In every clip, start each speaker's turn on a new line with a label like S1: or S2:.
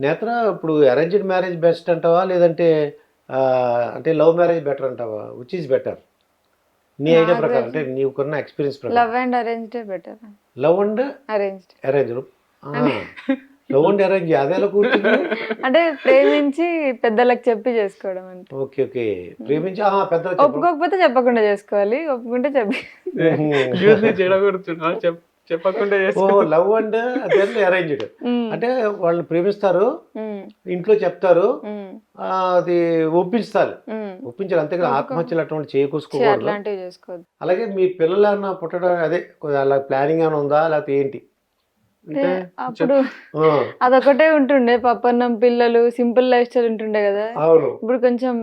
S1: నేత్ర ఇప్పుడు arranged marriage best అంటావా? లేదంటే అంటే లవ్ మ్యారేజ్ బెటర్ అంటావా? విచ్ ఈజ్ బెటర్ నీ ఐడియా ప్రకారం అంటే నీకున్న ఎక్స్పీరియన్స్ ప్రకారం.
S2: Love and arranged better
S1: love and
S2: arranged
S1: arrange love and arrange అదేలా కూర్చుంది?
S2: అంటే ప్రేమించి పెద్దలకు చెప్పి చేసుకోవడం అంటే
S1: ఓకే ఓకే. ప్రేమించి ఆ, పెద్ద.
S2: ఒప్పుకోకపోతే చెప్పకుండా చేసుకోవాలి. ఒప్పుకుంటే చెప్పి.
S3: చెప్పకుండా
S1: ఓ లవ్ అండ్ దెన్ అరేంజ్డ్ అంటే వాళ్ళు ప్రేమిస్తారు ఇంట్లో చెప్తారు అది ఒప్పించాలి. ఒప్పించాలి అంతేగా
S2: ఒప్పుకో.
S1: ఆత్మహత్యలు అటువంటి
S2: చేసుకోవద్దు.
S1: అలాగే మీ పిల్లలు అన్న పుట్టడం అదే అలా ప్లానింగ్ ఏమైనా ఉందా లేకపోతే ఏంటి?
S3: అంటే
S2: అప్పుడు
S1: ఆ,
S2: అదొకటే ఉంటుండే పప్పన్నం పిల్లలు సింపుల్ లైఫ్ స్టైల్ ఉంటుండే కదా.
S1: అవును.
S2: ఇప్పుడు కొంచెం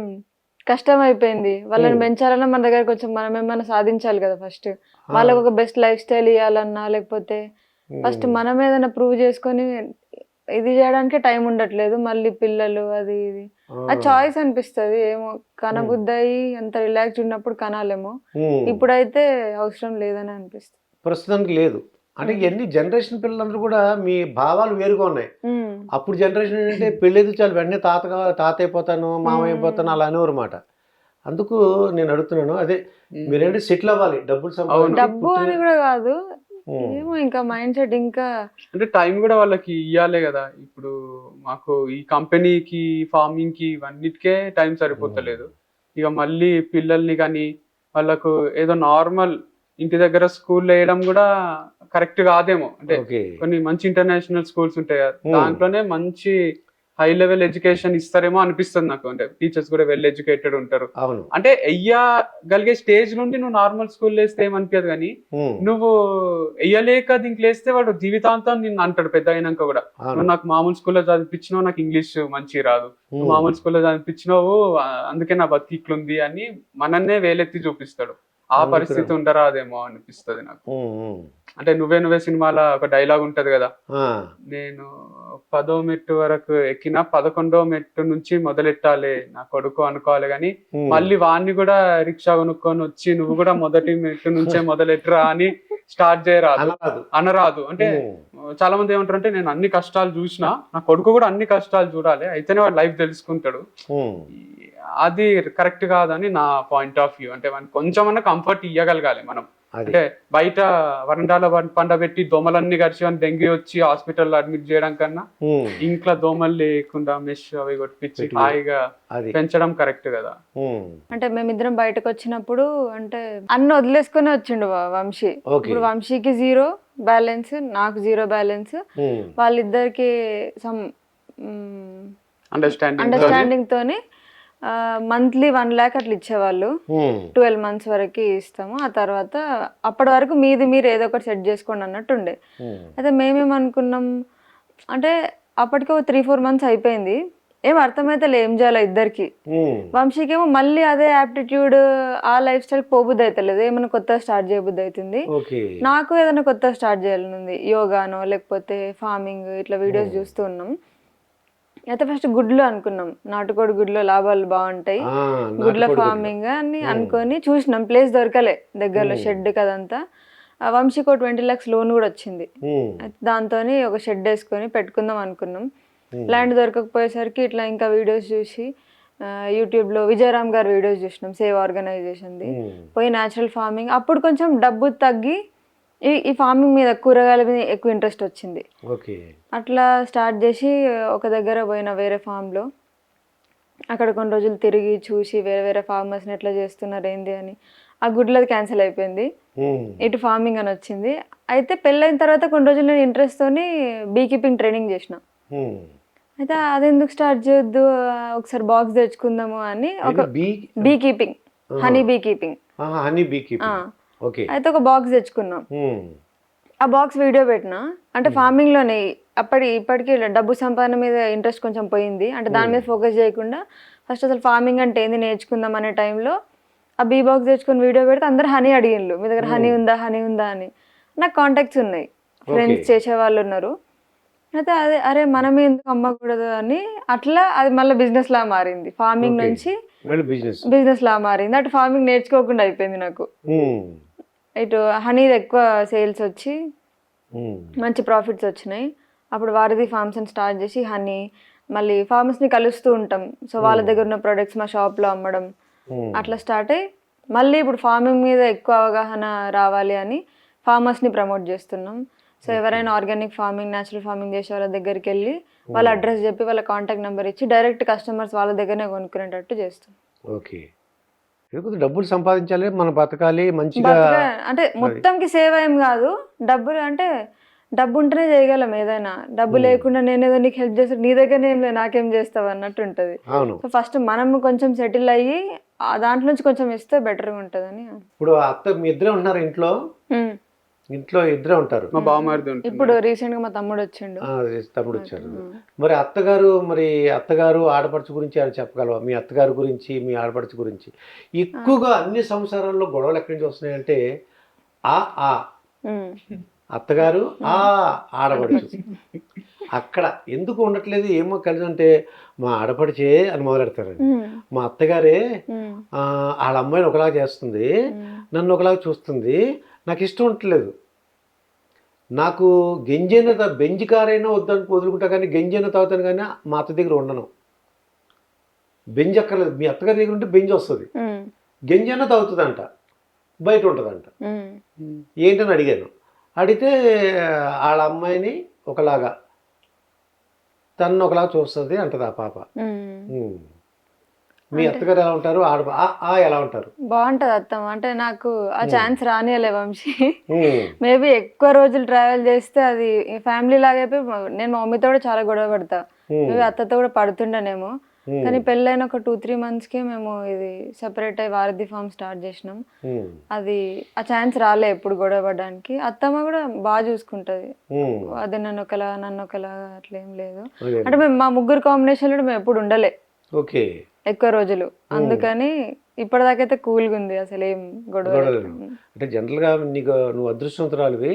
S2: కష్టం అయిపోయింది వాళ్ళని. పెంచాలన్నా మన దగ్గర కొంచెం మనం ఏమైనా సాధించాలి కదా ఫస్ట్. వాళ్ళకి ఒక బెస్ట్ లైఫ్ స్టైల్ ఇవ్వాలన్నా లేకపోతే ఫస్ట్. మనం ఏదైనా ప్రూవ్ చేసుకొని ఇది చేయడానికి టైం ఉండట్లేదు. మళ్ళీ పిల్లలు అది ఇది.
S1: ఆ.
S2: చాయిస్ అనిపిస్తది. ఏమో కనబుద్ధి అయ్యి అంత రిలాక్స్ ఉన్నప్పుడు కనాలేమో. ఇప్పుడైతే అవసరం లేదని అనిపిస్తుంది.
S1: ప్రస్తుతానికి లేదు. అంటే. ఎన్ని జనరేషన్ పిల్లలందరూ కూడా మీ భావాలు వేరుగా ఉన్నాయి. అప్పుడు జనరేషన్ ఏంటంటే పెళ్ళేది చాలు వెంటనే తాత కావాలి తాత అయిపోతాను మామ. అయిపోతాను అలా అనేవారు మాట అందుకు నేను అడుగుతున్నాను అదే మీరేంటి సెటిల్ అవ్వాలి డబ్బులు
S2: డబ్బు అని కూడా కాదు. ఏమో ఇంకా మైండ్ సెట్ ఇంకా
S3: అంటే టైం కూడా వాళ్ళకి ఇవ్వాలే కదా. ఇప్పుడు మాకు ఈ కంపెనీకి ఫార్మింగ్కి ఇవన్నిటికే టైం సరిపోతలేదు. ఇక మళ్ళీ పిల్లల్ని కానీ వాళ్ళకు ఏదో నార్మల్ ఇంటి దగ్గర స్కూల్ వేయడం కూడా కరెక్ట్ కాదేమో. అంటే కొన్ని మంచి ఇంటర్నేషనల్ స్కూల్స్ ఉంటాయి కదా.
S1: Hmm.
S3: దాంట్లోనే మంచి హై లెవెల్ ఎడ్యుకేషన్ ఇస్తారేమో అనిపిస్తుంది నాకు. అంటే టీచర్స్ కూడా వెల్ ఎడ్యుకేటెడ్ ఉంటారు.
S1: అవును.
S3: అంటే వెయ్యగలిగే స్టేజ్ నుండి నువ్వు నార్మల్ స్కూల్ వేస్తే ఏమనిపించదు కానీ
S1: ఉమ్.
S3: నువ్వు వెయ్యలేక దీంట్లో వేస్తే వాడు జీవితాంతం నిన్ను అంటాడు పెద్ద అయినాక కూడా. నువ్వు నాకు మామూలు స్కూల్లో చదివించినావు నాకు ఇంగ్లీష్ మంచి రాదు.
S1: ఉమ్.
S3: మామూలు స్కూల్లో చదివించినావు అందుకే నా బతికి ఇట్లుంది అని మనన్నే వేలెత్తి చూపిస్తాడు. ఆ పరిస్థితి. ఉండరాదేమో అనిపిస్తుంది నాకు. అంటే నువ్వే నువ్వే సినిమాలో ఒక డైలాగ్ ఉంటది కదా నేను పదో మెట్టు వరకు ఎక్కిన పదకొండో మెట్టు నుంచి మొదలెట్టాలి నా కొడుకు అనుకోవాలి కానీ. మళ్ళీ వాడిని కూడా రిక్షా కొనుక్కొని వచ్చి నువ్వు కూడా మొదటి మెట్టు నుంచే మొదలెట్టురా అని స్టార్ట్ చేయరాదు
S1: అనరాదు
S3: అంటే. చాలా మంది ఏమంటారు అంటే నేను అన్ని కష్టాలు చూసినా నా కొడుకు కూడా అన్ని కష్టాలు చూడాలి అయితేనే వాడు లైఫ్ తెలుసుకుంటాడు. అది కరెక్ట్ కాదని నా పాయింట్ ఆఫ్ వ్యూ అంటే మనకి కొంచెమన్నా కంఫర్ట్ ఇవ్వగలగాలి మనం. అంటే బయట వరండాలో పండబెట్టి దోమలన్నీ కలిసి వాడిని డెంగ్యూ వచ్చి హాస్పిటల్లో అడ్మిట్ చేయడం కన్నా. ఇంట్లో దోమలు లేకుండా మెష్ అవి కొట్టించి
S1: పెట్టి.
S3: హాయిగా పెంచడం కరెక్ట్ కదా.
S2: అంటే మేమిద్దరం బయటకు వచ్చినప్పుడు అంటే అన్ని వదిలేసుకొని వచ్చిండు వంశీ. ఇప్పుడు వంశీకి జీరో బ్యాలెన్స్ నాకు జీరో బ్యాలెన్స్. వాళ్ళిద్దరికి సమ్
S3: అండర్స్టాండింగ్
S2: అండర్స్టాండింగ్ తోని మంత్లీ వన్ ల్యాక్ అట్లా ఇచ్చేవాళ్ళు. ట్వెల్వ్ మంత్స్ వరకు ఇస్తాము. ఆ తర్వాత అప్పటి వరకు మీది మీరు ఏదో ఒకటి సెట్ చేసుకోండి అన్నట్టు ఉండే
S1: ఉమ్.
S2: అయితే మేమేమనుకున్నాం అంటే అప్పటికి ఒక త్రీ ఫోర్ మంత్స్ అయిపోయింది. ఏం అర్థమైతే లే ఏం చేయాలి ఇద్దరికి.
S1: ఉమ్.
S2: వంశీకేమో మళ్ళీ అదే యాప్టిట్యూడ్ ఆ లైఫ్ స్టైల్ పోబుద్ది అవుతలేదు ఏమైనా కొత్త స్టార్ట్ చేయబుద్ది అవుతుంది నాకు ఏదైనా కొత్త స్టార్ట్ చేయాలని ఉంది యోగానో లేకపోతే ఫార్మింగ్ ఇట్లా వీడియోస్
S1: Hmm.
S2: చూస్తూ ఉన్నాం. అయితే ఫస్ట్ గుడ్లు అనుకున్నాం నాటుకోడి గుడ్లో లాభాలు బాగుంటాయి గుడ్ల ఫార్మింగ్ అని. అనుకొని చూసినాం ప్లేస్ దొరకలే దగ్గరలో. షెడ్ కదంతా ఆ వంశీకి ట్వంటీ లాక్స్ లోన్ కూడా వచ్చింది. దాంతో ఒక షెడ్ వేసుకొని పెట్టుకుందాం అనుకున్నాం. ల్యాండ్ దొరకకపోయేసరికి ఇట్లా ఇంకా వీడియోస్ చూసి ఆ, యూట్యూబ్లో విజయరామ్ గారు వీడియోస్ చూసినాం సేవ్ ఆర్గనైజేషన్ది
S1: ఉమ్.
S2: పోయి న్యాచురల్ ఫార్మింగ్ అప్పుడు కొంచెం డబ్బు తగ్గి ఈ ఈ ఫార్మింగ్ మీద కూరగాయల మీద ఎక్కువ ఇంట్రెస్ట్ వచ్చింది.
S1: ఓకే.
S2: అట్లా స్టార్ట్ చేసి ఒక దగ్గర పోయిన వేరే ఫామ్లో అక్కడ కొన్ని రోజులు తిరిగి చూసి వేరే వేరే ఫార్మర్స్ని ఎట్లా చేస్తున్నారు ఏంది అని ఆ గుడ్లది క్యాన్సిల్ అయిపోయింది. ఇటు ఫార్మింగ్ అని వచ్చింది. అయితే పెళ్ళైన తర్వాత కొన్ని రోజులు నేను ఇంట్రెస్ట్తోని బీ కీపింగ్ ట్రైనింగ్ చేసిన. అయితే అది ఎందుకు స్టార్ట్ చేయొద్దు ఒకసారి బాక్స్ తెచ్చుకుందాము అని ఒక
S1: bee
S2: keeping honey bee keeping
S1: honey bee keeping
S2: అయితే ఒక బాక్స్ తెచ్చుకున్నాం. ఆ బాక్స్ వీడియో పెట్టిన అంటే ఫార్మింగ్లోనే అప్పటి ఇప్పటికి డబ్బు సంపాదన మీద ఇంట్రెస్ట్ కొంచెం పోయింది. అంటే దాని మీద ఫోకస్ చేయకుండా ఫస్ట్ అసలు ఫార్మింగ్ అంటే ఏంది నేర్చుకుందాం అనే టైంలో ఆ బీ బాక్స్ తెచ్చుకొని వీడియో పెడితే అందరు హనీ అడిగిండ్రు మీ దగ్గర హనీ ఉందా హనీ ఉందా అని. నాకు కాంటాక్ట్స్ ఉన్నాయి. ఫ్రెండ్స్ చేసే వాళ్ళు ఉన్నారు. అయితే అదే అరే మనం ఎందుకు అమ్మకూడదు అని అట్లా అది మళ్ళీ బిజినెస్ లా మారింది. ఫార్మింగ్. నుంచి
S1: బిజినెస్
S2: లా మారింది. అటు ఫార్మింగ్ నేర్చుకోకుండా అయిపోయింది నాకు. ఇటు హనీ ఎక్కువ సేల్స్ వచ్చి. మంచి ప్రాఫిట్స్ వచ్చినాయి. అప్పుడు వారధి ఫార్మ్స్ అని స్టార్ట్ చేసి హనీ మళ్ళీ farmers ని కలుస్తూ ఉంటాం. సో వాళ్ళ దగ్గర ఉన్న ప్రొడక్ట్స్ మా షాప్లో అమ్మడం. అట్లా స్టార్ట్ అయ్యి మళ్ళీ ఇప్పుడు ఫార్మింగ్ మీద ఎక్కువ అవగాహన రావాలి అని farmers ని ప్రమోట్ చేస్తున్నాం. సో ఎవరైనా ఆర్గానిక్ ఫార్మింగ్ న్యాచురల్ ఫార్మింగ్ చేసే వాళ్ళ దగ్గరికి వెళ్ళి వాళ్ళ అడ్రస్ చెప్పి వాళ్ళ కాంటాక్ట్ నెంబర్ ఇచ్చి డైరెక్ట్ కస్టమర్స్ వాళ్ళ దగ్గరనే కొనుక్కునేటట్టు చేస్తాం.
S1: ఓకే. డబ్బులు సంపాదించాలి మనం బతకాలి మంచిగా
S2: అంటే మొత్తంకి సేవ్ ఏం కాదు. డబ్బులు అంటే డబ్బు ఉంటేనే చేయగలం ఏదైనా. డబ్బు లేకుండా నేను ఏదో నీకు హెల్ప్ చేస్తాను నీ దగ్గర ఏం లేదు నాకేం చేస్తావు అన్నట్టు ఉంటుంది. సో ఫస్ట్ మనం కొంచెం సెటిల్ అయ్యి ఆ దాంట్లో నుంచి కొంచెం ఇస్తే బెటర్గా ఉంటుందని.
S1: ఇప్పుడు అత్త మీ ఇద్దరే ఉంటున్నారు ఇంట్లో. ఇంట్లో ఇద్దరే ఉంటారు.
S3: మా బావమరిది
S2: ఇప్పుడు రీసెంట్గా మా తమ్ముడు వచ్చిండు
S1: ఆ, తమ్ముడు వచ్చారు మరి అత్తగారు మరి అత్తగారు ఆడపడుచు గురించి అని చెప్పగలవా? మీ అత్తగారి గురించి మీ ఆడపడుచు గురించి. ఎక్కువగా అన్ని సంసారాల్లో గొడవలు ఎక్కడి నుంచి వస్తున్నాయంటే ఆ ఆ. అత్తగారు ఆ ఆడపడుచు. అక్కడ ఎందుకు ఉండట్లేదు ఏమో కలిసి అంటే మా ఆడపడిచే అని మొదలెడతారండి. మా అత్తగారే వాళ్ళ అమ్మాయిని ఒకలాగా చేస్తుంది. నన్ను ఒకలాగా చూస్తుంది నాకు ఇష్టం ఉండట్లేదు. నాకు గెంజైన బెంజ్ కారైనా వద్దని వదులుకుంటా కానీ గెంజైన తాగుతాను కానీ మా అత్త దగ్గర ఉండను. బెంజ్ అక్కర్లేదు. మీ అత్తగారి దగ్గర ఉంటే బెంజ్ వస్తుంది. గెంజైనా తాగుతుందంట. బయట ఉంటుందంట. ఏంటని అడిగాను. అడిగితే వాళ్ళ అమ్మాయిని ఒకలాగా తను ఒకలాగా చూస్తుంది అంటది ఆ పాప. మీ అత్తగారు ఎలా ఉంటారు? ఆడ ఆ ఎలా ఉంటారు?
S2: బాగుంటది అత్తమ్మ అంటే నాకు ఆ ఛాన్స్ రానియలే వంశీ. మేబీ ఎక్కువ రోజులు ట్రావెల్ చేస్తే అది ఫ్యామిలీ లాగా అయిపోయి నేను మా మమ్మీతో కూడా చాలా గొడవ పడతా. మేబీ అత్తతో కూడా పడుతుండేనేమో. కానీ పెళ్ళైన ఒక టూ త్రీ మంత్స్కి మేము ఇది సెపరేట్ అయ్యి వారధి ఫామ్ స్టార్ట్ చేసినాం. అది ఆ ఛాన్స్ రాలే ఎప్పుడు గొడవ పడడానికి. అత్తమ్మ కూడా బాగా చూసుకుంటది. అది నన్ను ఒకలా నన్ను ఒకలా అట్లా ఏం లేదు. అంటే మేము మా ముగ్గురు కాంబినేషన్లో మేము ఎప్పుడు ఉండలే.
S1: ఓకే.
S2: ఎక్కువ రోజులు. అందుకని ఇప్పటిదాకైతే కూల్గా ఉంది అసలు ఏం గొడవ.
S1: అంటే జనరల్గా నీకు నువ్వు అదృష్టవంతురాలివి.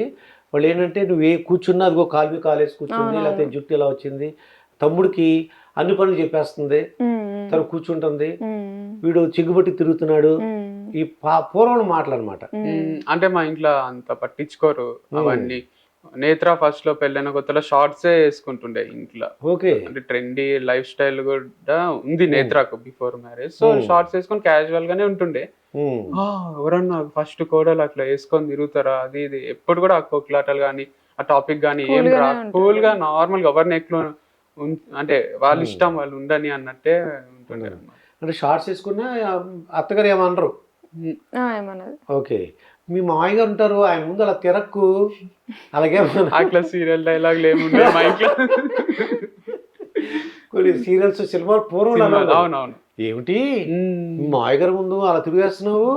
S1: వాళ్ళు ఏంటంటే నువ్వు ఏ కూర్చున్నా అదిగో కాలు మీద కాలేసి కూర్చుంది లేకపోతే జుట్టు ఇలా వచ్చింది. తమ్ముడికి అన్ని పనులు చెప్పేస్తుంది. తను కూర్చుంటుంది. వీడు చిగ్గుబట్టి తిరుగుతున్నాడు. ఈ పూర్వం మాటలు అనమాట
S3: అంటే మా ఇంట్లో అంత పట్టించుకోరు అవన్నీ. నేత్ర ఫస్ట్లో పెళ్ళైన కొత్తలో షార్ట్సే వేసుకుంటుండే ఇంట్లో.
S1: ఓకే.
S3: అంటే ట్రెండీ లైఫ్ స్టైల్ కూడా ఉంది నేత్రకు బిఫోర్ మ్యారేజ్ సో షార్ట్స్ వేసుకొని క్యాజువల్ గానే ఉంటుండే. ఆ, ఎవరన్నా ఫస్ట్ కోడలు అట్లా వేసుకొని తిరుగుతారా? అది ఇది. ఎప్పుడు కూడా ఆ కొట్లాటలు కానీ ఆ టాపిక్ కానీ ఏం రా కూల్గా నార్మల్గా ఎవరిని ఎక్కువ ఉం- అంటే వాళ్ళ ఇష్టం వాళ్ళు ఉండని అన్నట్టే ఉంటుండే అన్నమాట.
S1: అంటే షార్ట్స్ వేసుకున్నా అత్తగారు ఏమనరు?
S2: ఆ, ఏమన్నది
S1: ఓకే. మీ మామయ్య గారు ఉంటారు ఆయన ముందు అలా తిరక్కు. అలాగే
S3: అట్లా సీరియల్ ఇంట్లో.
S1: కొన్ని సీరియల్స్ సినిమా పూర్వం
S3: అవునవును.
S1: ఏమిటి?
S3: ఉమ్,
S1: మీ మామయ్య గారి ముందు అలా తిరిగేస్తున్నావు?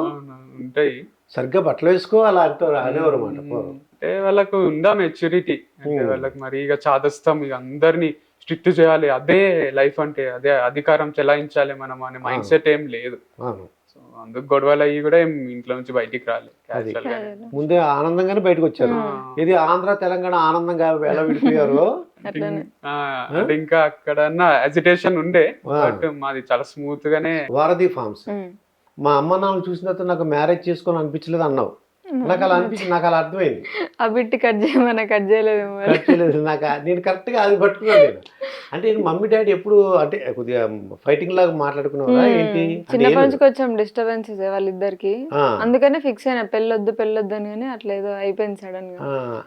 S3: ఉంటాయి.
S1: సరిగ్గా బట్టలు వేసుకో అలా అంటారు అనేవారు అన్నమాట.
S3: అంటే వాళ్ళకు ఉందా మెచ్యూరిటీ అంటే వాళ్ళకి మరి ఇక చాదస్తాం ఇక అందరినీ స్ట్రిక్ట్ చేయాలి. అదే లైఫ్ అంటే అదే అధికారం చెలాయించాలి మనం అనే మైండ్ సెట్ ఏం లేదు. సో అందుకు గొడవలు అయ్యి కూడా ఏం ఇంట్లో నుంచి బయటికి రాలేదు
S1: ముందే ఆనందంగానే బయటకు వచ్చారు. ఇది ఆంధ్ర తెలంగాణ ఆనందంగా ఎలా విడిపోయారు?
S2: అట్లనే.
S3: ఆ, అంటే ఇంకా అక్కడ అజిటేషన్ ఉండే. బట్ మాది చాలా స్మూత్ గానే
S1: వారధి ఫార్మ్స్
S2: ఉమ్.
S1: మా అమ్మ నాన్న చూసిన తర్వాత నాకు మ్యారేజ్ చేసుకోవాలని అనిపించలేదు అన్నావు. నాకు అలా అనిపించింది నాకు అలా అర్థమైంది.
S2: ఆ బిట్టి కట్ చేయమన్నా కట్ చేయలేదేమో మరి.
S1: కరెక్ట్ లేదు నాకు నేను కరెక్ట్గా అది పట్టుకున్నాను నేను. అంటే నేను మమ్మీ డాడీ ఎప్పుడు అంటే కొద్దిగా ఫైటింగ్ లాగా మాట్లాడుకున్నావా ఏంటి?
S2: చిన్నప్పటి నుంచి కొంచెం డిస్టర్బెన్సెస్ వాళ్ళిద్దరికి. అందుకనే ఫిక్స్ అయినా పెళ్ళొద్దు పెళ్ళొద్దు అని కానీ అట్లా ఏదో అయిపోయింది
S1: సడన్గా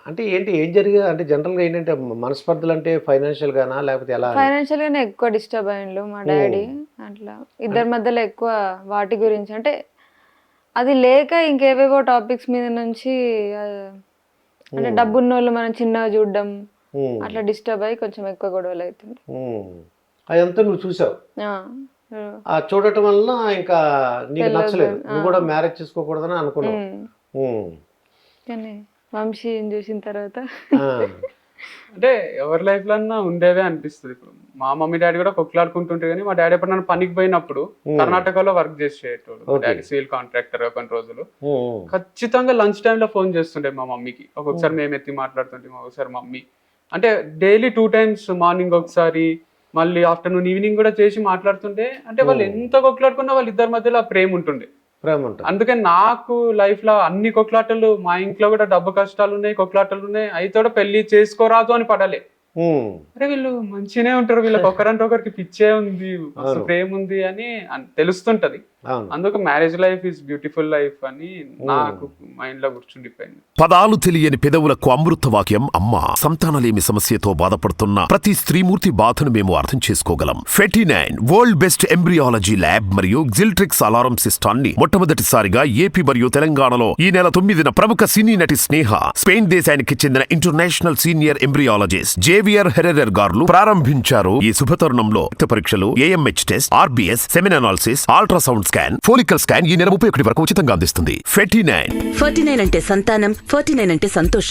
S1: అంటే ఏంటి ఏం జరిగింది అంటే జనరల్గా ఏంటంటే మనస్పర్ధలు అంటే ఫైనాన్షియల్ గానా లేకపోతే ఎలా?
S2: ఫైనాన్షియల్ గానే ఎక్కువ డిస్టర్బ్ అయ్యిండు మా డాడీ అట్లా. ఇద్దరి మధ్యలో ఎక్కువ వాటి గురించి అంటే అది లేక ఇంకేవేవో టాపిక్స్ మీద నుంచి అంటే డబ్బున్న వాళ్ళు మనం చిన్నగా చూడడం అట్లా డిస్టర్బ్ అయ్యి కొంచెం ఎక్కువ గొడవలు అవుతుంది.
S1: అదంతా నువ్వు చూసావు?
S2: ఆ,
S1: ఆ చూడటం వల్ల ఇంకా నీకు. నచ్చలేదు. నువ్వు కూడా మ్యారేజ్ చేసుకోకూడదని అనుకున్నావు.
S2: కానీ వంశీని చూసిన తర్వాత
S1: ఆ,
S3: అంటే ఎవరి లైఫ్లో అన్నా ఉండేవే అనిపిస్తుంది ఇప్పుడు. మా మమ్మీ డాడీ కూడా కొట్లాడుకుంటుంటే కానీ మా డాడీ ఎప్పుడు నన్ను పనికి పోయినప్పుడు కర్ణాటకలో వర్క్ చేసేటోడు. డాడీ సివిల్ కాంట్రాక్టర్ కొన్ని రోజులు. ఖచ్చితంగా లంచ్లో ఫోన్ చేస్తుండే మా మమ్మీకి. ఒక్కొక్కసారి మేము. ఎత్తి మాట్లాడుతుంటే ఒకసారి మమ్మీ. అంటే డైలీ టూ టైమ్స్ మార్నింగ్ ఒకసారి మళ్ళీ ఆఫ్టర్నూన్ ఈవినింగ్ కూడా చేసి మాట్లాడుతుంటే అంటే వాళ్ళు ఎంత కొట్లాడుకున్నా వాళ్ళ ఇద్దరి మధ్యలో ప్రేమ ఉంటుండే. అందుకని నాకు లైఫ్లో అన్ని కొట్లాటలు మా ఇంట్లో కూడా డబ్బు కష్టాలు ఉన్నాయి కొట్లాటలు ఉన్నాయి. అయితే కూడా పెళ్ళి చేసుకోరాదు అని పడలే. అరే వీళ్ళు మంచిగానే ఉంటారు. వీళ్ళకి ఒకరంటే ఒకరికి పిచ్చే ఉంది. ప్రేమ ఉంది అని తెలుస్తుంటది. అందుకు marriage life is beautiful life అని నాకు మైండ్లో కూర్చుండిపోయింది
S4: పదాలు తెలియని పెదవులకు అమృత వాక్యం అమ్మ సంతానలేమి సమస్యతో బాధపడుతున్న ప్రతి స్త్రీమూర్తి బాధను మేము అర్థం చేసుకోగలం. Ferty nine world best embryology lab మరియు జిల్ట్రిక్స్ అలారం సిస్టాన్ని మొట్టమొదటిసారిగా ఏపీ మరియు తెలంగాణలో ఈ నెల తొమ్మిదిన ప్రముఖ సినీ నటి స్నేహ స్పెయిన్ దేశానికి చెందిన international senior embryologist Javier Herrera garu ప్రారంభించారు ఈ శుభతరుణంలో రక్త పరీక్షలు AMH test RBS semen analysis ultrasound scan follicle scan ఈ నెల ముప్పై ఒకటి వరకు ఉచితంగా అందిస్తుంది. నైన్
S5: ఫార్టీ నైన్ అంటే సంతానం ఫార్టీ నైన్ అంటే సంతోషం.